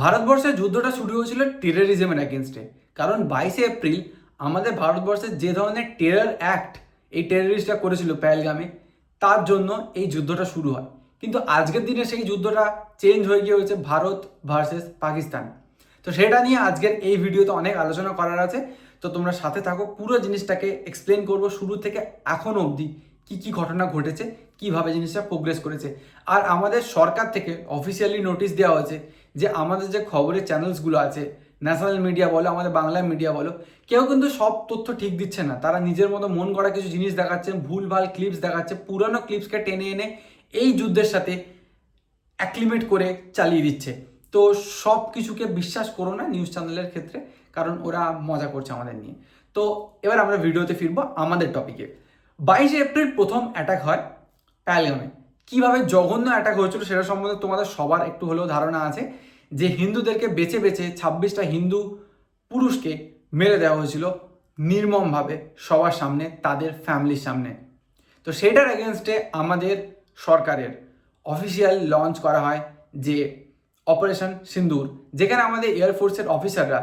ভারতবর্ষের যুদ্ধটা শুরু হয়েছিল টেররিজমের অ্যাগেনস্টে কারণ বাইশে এপ্রিল আমাদের ভারতবর্ষের যে ধরনের টেরর অ্যাক্ট এই টেররিস্টরা করেছিল প্যালগামে তার জন্য এই যুদ্ধটা শুরু হয়। কিন্তু আজকের দিনে সেই যুদ্ধটা চেঞ্জ হয়ে গিয়ে হয়েছে ভারত ভার্সেস পাকিস্তান। তো সেটা নিয়ে আজকের এই ভিডিওতে অনেক আলোচনা করার আছে। তো তোমরা সাথে থাকো, পুরো জিনিসটাকে এক্সপ্লেন করব শুরু থেকে এখন অবধি কি কি ঘটনা ঘটেছে, কীভাবে জিনিসটা প্রোগ্রেস করেছে। আর আমাদের সরকার থেকে অফিসিয়ালি নোটিশ দেওয়া হয়েছে যে আমাদের যে খবরের চ্যানেলসগুলো আছে ন্যাশনাল মিডিয়া বলো, আমাদের বাংলা মিডিয়া বলো, কেউ কিন্তু সব তথ্য ঠিক দিচ্ছে না। তারা নিজের মতো মন করা কিছু জিনিস দেখাচ্ছে, ভুলভাল ক্লিপস দেখাচ্ছে, পুরানো ক্লিপসকে টেনে এনে এই যুদ্ধের সাথে অ্যাক্লিমেট করে চালিয়ে দিচ্ছে। তো সব কিছুকে বিশ্বাস করো না নিউজ চ্যানেলের ক্ষেত্রে, কারণ ওরা মজা করছে আমাদের নিয়ে। তো এবার আমরা ভিডিওতে ফিরবো আমাদের টপিকে বাইশে এপ্রিল প্রথম অ্যাটাক হয় প্যালগামে কীভাবে জঘন্য অ্যাটাক হয়েছিল সেটা সম্বন্ধে তোমাদের সবার একটু হলেও ধারণা আছে। যে হিন্দুদেরকে বেছে বেছে ছাব্বিশটা হিন্দু পুরুষকে মেরে দেওয়া হয়েছিল নির্মমভাবে সবার সামনে, তাদের ফ্যামিলির সামনে। তো সেটার এগেনস্টে আমাদের সরকারের অফিসিয়াল লঞ্চ করা হয় যে অপারেশন সিন্দুর, যেখানে আমাদের এয়ারফোর্সের অফিসাররা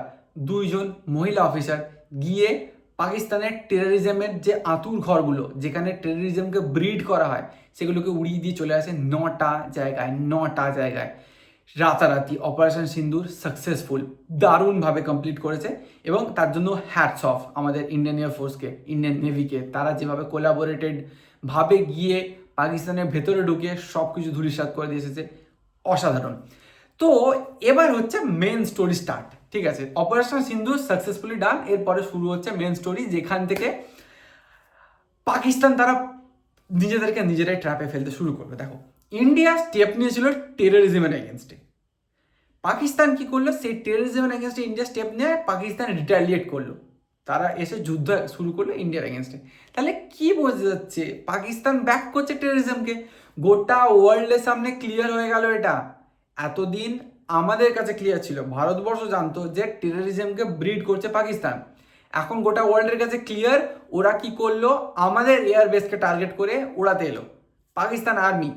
দুইজন মহিলা অফিসার গিয়ে পাকিস্তানের টেরোরিজমের যে আতুর ঘরগুলো, যেখানে টেরোরিজমকে ব্রিড করা হয়, সেগুলোকে উড়িয়ে দিয়ে চলে আসে নটা জায়গায় নটা জায়গায়। রাতারাতি অপারেশন সিন্দুর সাকসেসফুল দারুণভাবে কমপ্লিট করেছে এবং তার জন্য হ্যাটস অফ আমাদের ইন্ডিয়ান এয়ারফোর্সকে ইন্ডিয়ান নেভিকে তারা যেভাবে কোলাবোরেটেড ভাবে গিয়ে পাকিস্তানের ভেতরে ঢুকে সব কিছু ধূলিসাৎ করে দিয়ে এসেছে, অসাধারণ। তো এবার হচ্ছে মেন স্টোরি স্টার্ট ঠিক আছে? অপারেশন সিন্ধু সাকসেসফুলি ডান এরপরে শুরু হচ্ছে মেন স্টোরি যেখান থেকে পাকিস্তান তারা নিজেদেরকে নিজেরাই ট্র্যাপে ফেলতে শুরু করবে। দেখো ইন্ডিয়া স্টেপ নিয়েছিল টেরোরিজমের এগেনস্টে পাকিস্তান কি করল? সেই টেরোরিজমের এগেনস্টে ইন্ডিয়া স্টেপ নিয়ে পাকিস্তান রিটালিয়েট করল। তারা এসে যুদ্ধ শুরু করল ইন্ডিয়ার এগেনস্টে তাহলে কি বোঝা যাচ্ছে? পাকিস্তান ব্যাক করছে টেরোরিজমকে গোটা ওয়ার্ল্ডের সামনে ক্লিয়ার হয়ে গেল এটা। এতদিন আমাদের কাছে ক্লিয়ার ছিল, ভারতবর্ষ জানতো যে টেরোরিজমকে ব্রিড করছে পাকিস্তান। এখন গোটা ওয়ার্ল্ডের কাছে ক্লিয়ার ওরা কি করল, আমাদের এয়ার বেসকে টার্গেট করে উড়াতে এলো। Pakistan army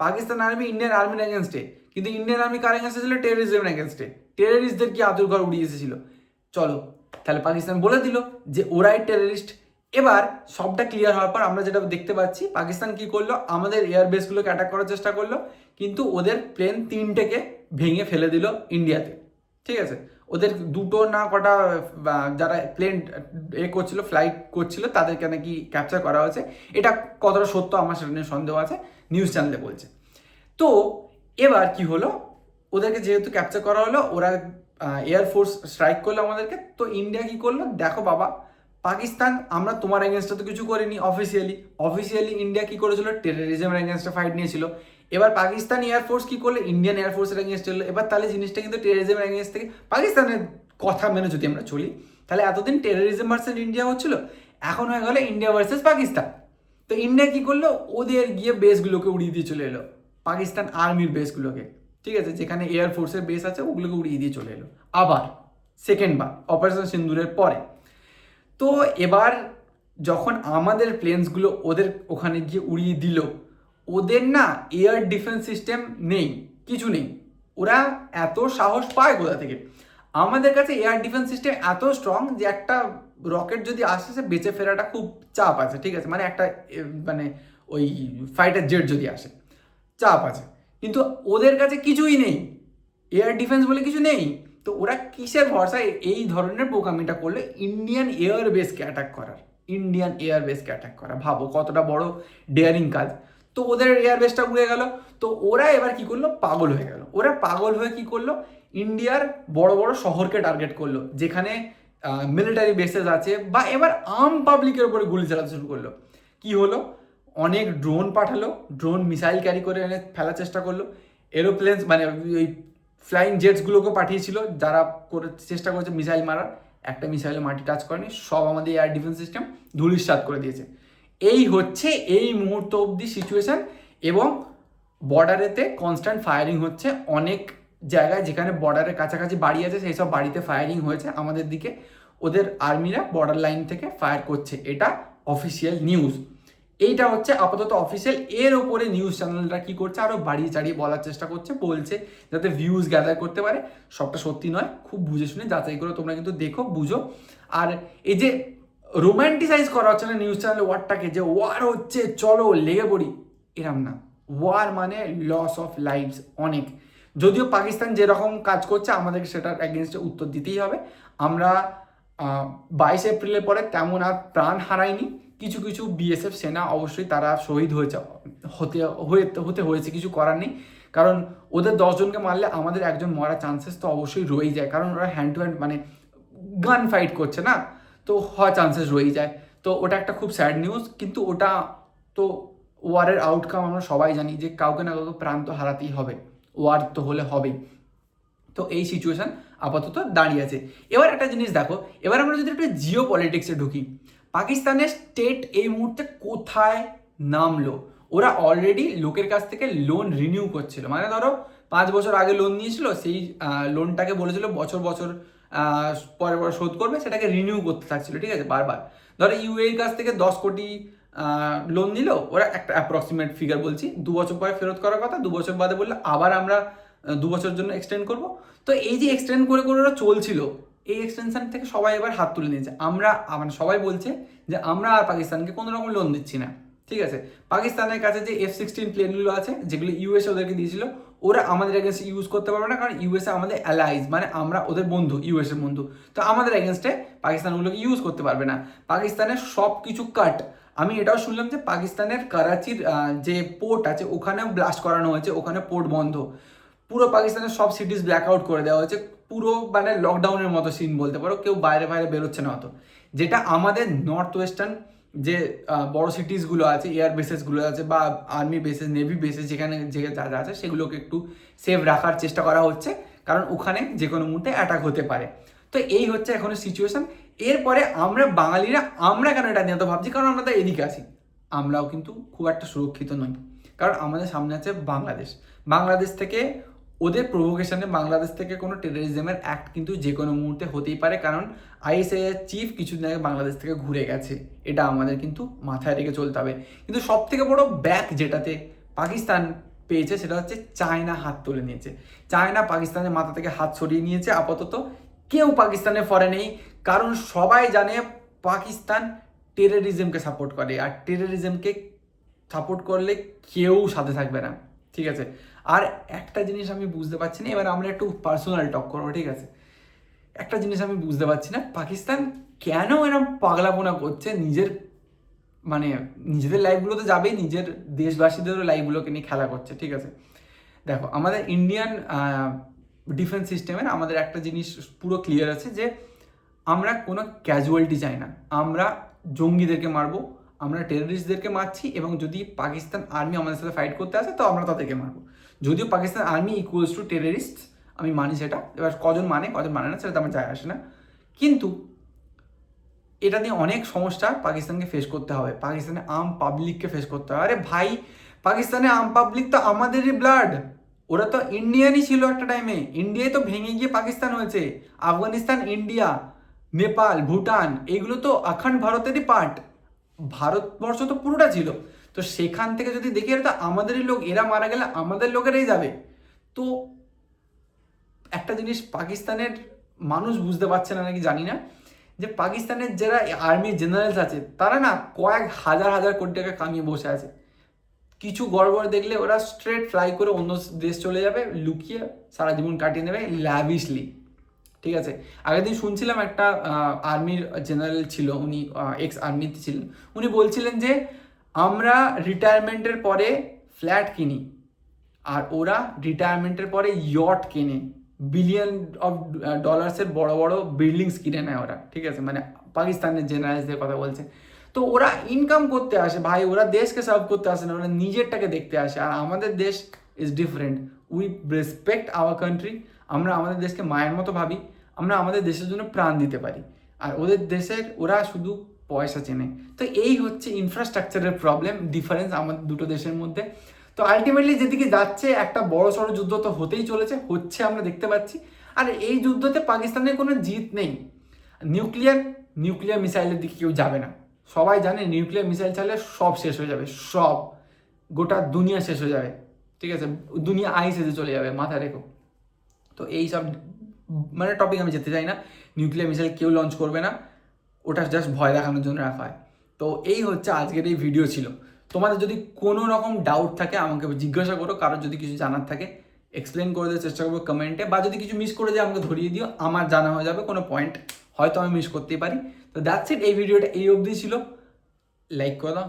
Pakistan army Indian আর্মির এগেনস্টে কিন্তু ইন্ডিয়ান আর্মি কার এগেনস্টে ছিল? টেরোরিজমের এগেনস্টে টেরোরিস্টদের কি আতুর ঘর উড়িয়ে এসেছিল? চলো, তাহলে পাকিস্তান বলে দিল যে ওরাই টেররিস্ট এবার সবটা ক্লিয়ার হওয়ার পর আমরা যেটা দেখতে পাচ্ছি, পাকিস্তান কি করল? আমাদের এয়ার বেসগুলোকে অ্যাটাক করার চেষ্টা করল। কিন্তু ওদের প্লেন তিনটেকে ভেঙে ফেলে দিল ইন্ডিয়াতে, ঠিক আছে? ওদের দুটো না কটা যারা প্লেন এ করছিল ফ্লাইট করছিল, তাদেরকে নাকি ক্যাপচার করা হয়েছে। এটা কতটা সত্য আমার সেটা নিয়ে সন্দেহ আছে নিউজ চ্যানেলে বলছে। তো এবার কি হলো? ওদেরকে যেহেতু ক্যাপচার করা হলো, ওরা এয়ারফোর্স স্ট্রাইক করল আমাদেরকে। তো ইন্ডিয়া কি করল? দেখো বাবা, পাকিস্তান, আমরা তোমার এগেনস্টে তো কিছু করিনি অফিসিয়ালি অফিসিয়ালি ইন্ডিয়া কি করেছিল? টেরোরিজমের এগেনস্টে ফাইট নিয়েছিল। এবার পাকিস্তান এয়ারফোর্স কি করল? ইন্ডিয়ান এয়ারফোর্সের এগেনস্ট চলল এবার তাহলে জিনিসটা কিন্তু টেরোরিজমের এগেনস্ট থেকে পাকিস্তানের কথা মেনে যদি আমরা চলি, তাহলে এতদিন টেরোরিজম ভার্সেস ইন্ডিয়া হচ্ছিল, এখন হয়ে গেলো ইন্ডিয়া ভার্সেস পাকিস্তান। তো ইন্ডিয়া কি করল? ওদের গিয়ে বেসগুলোকে উড়িয়ে দিয়ে চলে এলো। পাকিস্তান আর্মির বেসগুলোকে ঠিক আছে? যেখানে এয়ারফোর্সের বেস আছে, ওগুলোকে উড়িয়ে দিয়ে চলে এলো। আবার সেকেন্ড বার অপারেশন সিন্দুরের পরে। তো এবার যখন আমাদের প্লেনসগুলো ওদের ওখানে গিয়ে উড়িয়ে দিল ওদের না এয়ার ডিফেন্স সিস্টেম নেই, কিছু নেই। ওরা এত সাহস পায় কোথা থেকে? আমাদের কাছে এয়ার ডিফেন্স সিস্টেম এত স্ট্রং যে একটা রকেট যদি আসে, সে বেঁচে ফেরাটা খুব চাপ আছে, ঠিক আছে? মানে একটা মানে ওই ফাইটার জেট যদি আসে, চাপ আছে। কিন্তু ওদের কাছে কিছুই নেই। এয়ার ডিফেন্স বলে কিছু নেই। তো ওরা কিসের ভরসায় এই ধরনের বোকামিটা করলে ইন্ডিয়ান এয়ার বেসকে অ্যাটাক করার? ইন্ডিয়ান এয়ার বেসকে অ্যাটাক করা। ভাবো কতটা বড় ডেয়ারিং কাজ। তো ওদের এয়ার বেসটা উড়ে গেল। তো ওরা এবার কি করল? পাগল হয়ে গেল। ওরা পাগল হয়ে কি করল? ইন্ডিয়ার বড় বড় শহরকে টার্গেট করল, যেখানে মিলিটারি বেসেস আছে বা এবার আম পাবলিকের উপরে গুলি চালাতে শুরু করল। কি হলো? অনেক ড্রোন পাঠালো ড্রোন মিসাইল ক্যারি করে এনে ফেলার চেষ্টা করল। এরোপ্লেন মানে ওই ফ্লাইং জেটসগুলোকে পাঠিয়েছিল, যারা করে চেষ্টা করেছে মিসাইল মারার। একটা মিসাইলে মাটি টাচ করেনি, সব আমাদের এয়ার ডিফেন্স সিস্টেম ধুলিস্বাদ করে দিয়েছে। এই হচ্ছে এই মুহূর্ত অবধি সিচুয়েশন এবং বর্ডারেতে কনস্ট্যান্ট ফায়ারিং হচ্ছে। অনেক জায়গায় যেখানে বর্ডারের কাছাকাছি বাড়ি আছে, সেই সব বাড়িতে ফায়ারিং হয়েছে আমাদের দিকে। ওদের আর্মিরা বর্ডার লাইন থেকে ফায়ার করছে। এটা অফিসিয়াল নিউজ এইটা হচ্ছে আপাতত অফিসিয়াল এর ওপরে নিউজ চ্যানেলটা কি করছে? আরও বাড়িয়ে চাড়িয়ে বলার চেষ্টা করছে, বলছে যাতে ভিউজ গ্যাদার করতে পারে। সবটা সত্যি নয়, খুব বুঝে শুনে যাচাই করে, তোমরা কিন্তু দেখো, বুঝো। আর এই যে রোম্যান্টিসাইজ করা হচ্ছে না নিউজ চ্যানেলে ওয়ারটাকে যে ওয়ার হচ্ছে, চলো লেগে পড়ি। এরম না। ওয়ার মানে লস অফ লাইফস অনেক। যদিও পাকিস্তান যেরকম কাজ করছে, আমাদেরকে সেটার অ্যাগেনস্টে উত্তর দিতেই হবে। আমরা বাইশ এপ্রিলের পরে তেমন আর প্রাণ হারাইনি। কিছু কিছু বিএসএফ সেনা অবশ্যই তারা শহীদ হয়েছে, হতে, হয়ে, হতে হয়েছে, কিছু করার নেই। কারণ ওদের দশজনকে মারলে আমাদের একজন মরার চান্সেস তো অবশ্যই রয়েই যায়। কারণ ওরা হ্যান্ড টু হ্যান্ড মানে গান ফাইট করছে না। তো হওয়ার চান্সেস রয়েই যায়। তো ওটা একটা খুব স্যাড নিউজ কিন্তু ওটা তো ওয়ারের আউটকাম আমরা সবাই জানি যে কাউকে না কাউকে প্রাণ তো হারাতেই হবে ওয়ার তো হলে হবেই। তো এই সিচুয়েশান আপাতত দাঁড়িয়ে আছে। এবার একটা জিনিস দেখো, এবার আমরা যদি একটু জিও পলিটিক্সে ঢুকি, পাকিস্তানের স্টেট এই মুহূর্তে কোথায় নামলো? ওরা অলরেডি লোকের কাছ থেকে লোন রিনিউ করছিল। মানে ধরো, পাঁচ বছর আগে লোন নিয়েছিল, সেই লোনটাকে বলেছিল বছর বছর পরে পরে শোধ করবে, সেটাকে রিনিউ করতে থাকছিল, ঠিক আছে, বারবার। ধরো ইউএর কাছ থেকে দশ কোটি লোন নিল, ওরা একটা অ্যাপ্রক্সিমেট ফিগার বলছি, দু বছর পরে ফেরত করার কথা, দু বছর বাদে বললে আবার আমরা দু বছর জন্য এক্সটেন্ড করব। তো এই যে এক্সটেন্ড করে করে ওরা চলছিল, এই এক্সটেনশন থেকে সবাই এবার হাত তুলে নিয়েছে। আমরা মানে সবাই বলছে যে আমরা আর পাকিস্তানকে কোনো রকম লোন দিচ্ছি না, ঠিক আছে। পাকিস্তানের কাছে যে এফ সিক্সটিন প্লেনগুলো আছে, যেগুলো ইউএসএ ওদেরকে দিয়েছিল ওরা আমাদের এগেনস্টে ইউজ করতে পারবে না, কারণ ইউএসএ আমাদের অ্যালাইজ মানে আমরা ওদের বন্ধু ইউএসএ বন্ধু। তো আমাদের এগেনস্টে পাকিস্তান ওগুলোকে ইউজ করতে পারবে না। পাকিস্তানের সব কিছু কাট আমি এটাও শুনলাম যে পাকিস্তানের করাচির যে পোর্ট আছে, ওখানেও ব্লাস্ট করানো হয়েছে, ওখানে পোর্ট বন্ধ। পুরো পাকিস্তানের সব সিটিস ব্ল্যাক আউট করে দেওয়া হয়েছে। পুরো মানে লকডাউনের মতো সিন বলতে পারো, কেউ বাইরে বাইরে বেরোচ্ছে না অত। যেটা আমাদের নর্থ ওয়েস্টার্ন যে বড় সিটিসগুলো আছে এয়ার বেসেসগুলো আছে বা আর্মি বেসেস নেভি বেসেস যেখানে যে যা যা আছে সেগুলোকে একটু সেফ রাখার চেষ্টা করা হচ্ছে। কারণ ওখানে যে কোনো মুহূর্তে অ্যাটাক হতে পারে। তো এই হচ্ছে এখনও সিচুয়েশান এরপরে আমরা বাঙালিরা, আমরা কেন এটা নিয়ে তো ভাবছি? কারণ আমরা তো এদিকে আছি। আমরাও কিন্তু খুব একটা সুরক্ষিত নই। কারণ আমাদের সামনে আছে বাংলাদেশ। বাংলাদেশ থেকে ওদের প্রভোকেশনে বাংলাদেশ থেকে কোনো টেরোরিজমের অ্যাক্ট কিন্তু যে কোনো মুহূর্তে হতেই পারে, কারণ আইএসআই এর চিফ কিছুদিন আগে বাংলাদেশ থেকে ঘুরে গেছে। এটা আমাদের কিন্তু মাথায় রেখে চলতে হবে। কিন্তু সব থেকে বড় ব্যাক যেটাতে পাকিস্তান পেয়েছে সেটা হচ্ছে চায়না হাত তুলে নিয়েছে। চায়না পাকিস্তানের মাথা থেকে হাত সরিয়ে নিয়েছে, আপাতত কেউ পাকিস্তানে ফরে নেই। কারণ সবাই জানে পাকিস্তান টেরোরিজমকে সাপোর্ট করে, আর টেরোরিজমকে সাপোর্ট করলে কেউ সাথে থাকবে না। ঠিক আছে? আর একটা জিনিস আমি বুঝতে পারছি না, এবার আমরা একটু পার্সোনাল টক করব, ঠিক আছে? একটা জিনিস আমি বুঝতে পারছি না, পাকিস্তান কেন এরকম পাগলাপোনা করছে? নিজের মানে নিজেদের লাইফগুলো তো যাবেই, নিজের দেশবাসীদেরও লাইফগুলোকে নিয়ে খেলা করছে, ঠিক আছে? দেখো, আমাদের ইন্ডিয়ান ডিফেন্স সিস্টেমের আমাদের একটা জিনিস পুরো ক্লিয়ার আছে যে আমরা কোনো ক্যাজুয়ালিটি চাই না। আমরা জঙ্গিদেরকে মারবো আমরা টেররিস্টদেরকে মারছি এবং যদি পাকিস্তান আর্মি আমাদের সাথে ফাইট করতে আসে, তো আমরা তাদেরকে মারবো। যদিও Pakistan army equals to terrorist আমি মানি সেটা। এবার কজন মানে কজন মানে না, সেটা তো আমার যায় আসে না। কিন্তু এটা নিয়ে অনেক সমস্যা পাকিস্তানকে ফেস করতে হবে। পাকিস্তানের আম পাবলিককে ফেস করতে হবে। আরে ভাই, পাকিস্তানে আম পাবলিক তো আমাদেরই ব্লাড ওরা তো ইন্ডিয়ানই ছিল একটা টাইমে ইন্ডিয়ায় তো ভেঙে গিয়ে পাকিস্তান হয়েছে। আফগানিস্তান ইন্ডিয়া নেপাল ভুটান, এগুলো তো আখান্ড ভারতেরই পার্ট ভারতবর্ষ তো পুরোটা ছিল। তো সেখান থেকে যদি দেখি তো আমাদেরই লোক, এরা মারা গেলে আমাদের লোকেরাই যাবে। তো একটা জিনিস পাকিস্তানের মানুষ বুঝতে পারছে না নাকি জানি না, যে পাকিস্তানের যারা আর্মি জেনারেলস আছে, তারা না কয়েক হাজার হাজার কোটি টাকা কামিয়ে বসে আছে। কিছু গড়বড় দেখলে ওরা স্ট্রেট ফ্লাই করে অন্য দেশ চলে যাবে, লুকিয়ে সারা জীবন কাটিয়ে নেবে ল্যাভিশলি ঠিক আছে? আগের দিন শুনছিলাম একটা আর্মির জেনারেল ছিল, উনি এক্স আর্মিতে ছিলেন। উনি বলছিলেন যে, আমরা রিটায়ারমেন্টের পরে ফ্ল্যাট কিনি, আর ওরা রিটায়ারমেন্টের পরে ইয়ট কেনে। বিলিয়ন অফ ডলার্সের বড় বড় বিল্ডিংস কিনে নেয় ওরা। ঠিক আছে? মানে পাকিস্তানের জেনারেলসদের কথা বলছে। তো ওরা ইনকাম করতে আসে। ভাই, ওরা দেশকে সার্ভ করতে আসে না, ওরা নিজেরটাকে দেখতে আসে। আর আমাদের দেশ is different we respect our country আমরা আমাদের দেশকে মায়ের মতো ভাবি, আমরা আমাদের দেশের জন্য প্রাণ দিতে পারি। আর ওদের দেশের, ওরা শুধু পয়সা চেনে। তো এই হচ্ছে ইনফ্রাস্ট্রাকচারের প্রবলেম ডিফারেন্স আমাদের দুটো দেশের মধ্যে। তো আলটিমেটলি যেদিকে যাচ্ছে, একটা বড় সড়ো যুদ্ধ তো হতেই চলেছে, হচ্ছে আমরা দেখতে পাচ্ছি। আর এই যুদ্ধতে পাকিস্তানের কোনো জিত নেই। নিউক্লিয়ার নিউক্লিয়ার মিসাইলের দিকে কেউ যাবে না। সবাই জানে নিউক্লিয়ার মিসাইল চালে সব শেষ হয়ে যাবে, সব। গোটা দুনিয়া শেষ হয়ে যাবে। ঠিক আছে? দুনিয়া আইস এসে চলে যাবে মাথা রেখো। তো এই সব মানে টপিক আমি যেতে চাই না। নিউক্লিয়ার মিসাইল কেউ লঞ্চ করবে না। ওটা জাস্ট ভয় দেখানোর জন্য রাখা হয়। তো এই হচ্ছে আজকের এই ভিডিও ছিল। তোমাদের যদি কোনো রকম ডাউট থাকে, আমাকে জিজ্ঞাসা করো। কারোর যদি কিছু জানার থাকে এক্সপ্লেন করে দেওয়ার চেষ্টা করব কমেন্টে বা যদি কিছু মিস করে যায়, আমাকে ধরিয়ে দিও। আমার জানা হয়ে যাবে, কোনো পয়েন্ট হয়তো আমি মিস করতেই পারি। তো দ্যাটস ইট এই ভিডিওটা এই অবধি ছিল। লাইক করে দাও।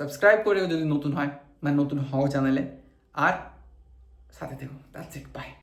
সাবস্ক্রাইব করে যদি নতুন হয় মানে নতুন হও চ্যানেলে আর সাথে দেখো দ্যাটস ইট বাই